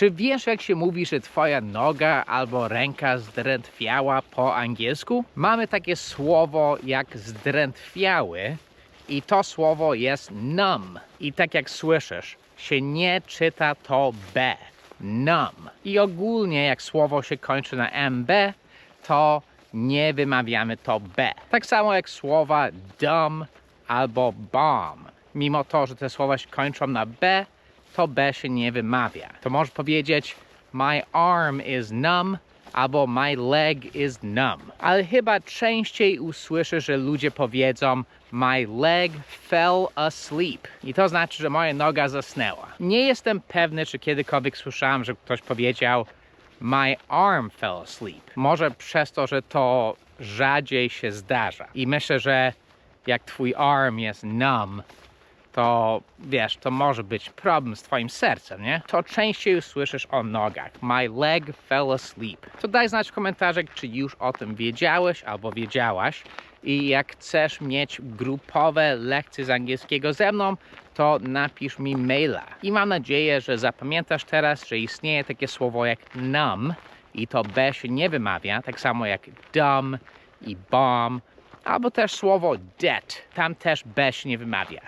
Czy wiesz, jak się mówi, że twoja noga albo ręka zdrętwiała po angielsku? Mamy takie słowo jak zdrętwiały i to słowo jest numb. I tak jak słyszysz, się nie czyta to B. Numb. I ogólnie jak słowo się kończy na MB, to nie wymawiamy to B. Tak samo jak słowa dumb albo bomb. Mimo to, że te słowa się kończą na B, to B się nie wymawia. To możesz powiedzieć my arm is numb albo my leg is numb. Ale chyba częściej usłyszysz, że ludzie powiedzą my leg fell asleep. I to znaczy, że moja noga zasnęła. Nie jestem pewny, czy kiedykolwiek słyszałem, że ktoś powiedział my arm fell asleep. Może przez to, że to rzadziej się zdarza. I myślę, że jak twój arm jest numb, to wiesz, to może być problem z twoim sercem, nie? To częściej usłyszysz o nogach. My leg fell asleep. To daj znać w komentarzach, czy już o tym wiedziałeś albo wiedziałaś. I jak chcesz mieć grupowe lekcje z angielskiego ze mną, to napisz mi maila. I mam nadzieję, że zapamiętasz teraz, że istnieje takie słowo jak numb i to B się nie wymawia, tak samo jak dumb i bomb, albo też słowo debt, tam też B się nie wymawia.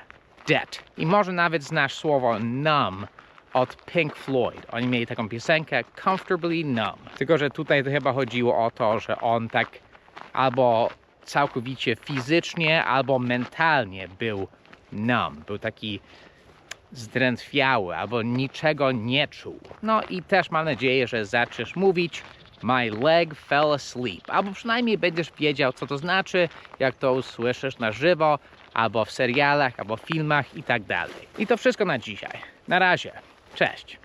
I może nawet znasz słowo numb od Pink Floyd. Oni mieli taką piosenkę Comfortably Numb. Tylko, że tutaj to chyba chodziło o to, że on tak albo całkowicie fizycznie, albo mentalnie był numb. Był taki zdrętwiały, albo niczego nie czuł. No i też mam nadzieję, że zaczniesz mówić My leg fell asleep. Albo przynajmniej będziesz wiedział, co to znaczy, jak to usłyszysz na żywo, albo w serialach, albo filmach i tak dalej. I to wszystko na dzisiaj. Na razie. Cześć.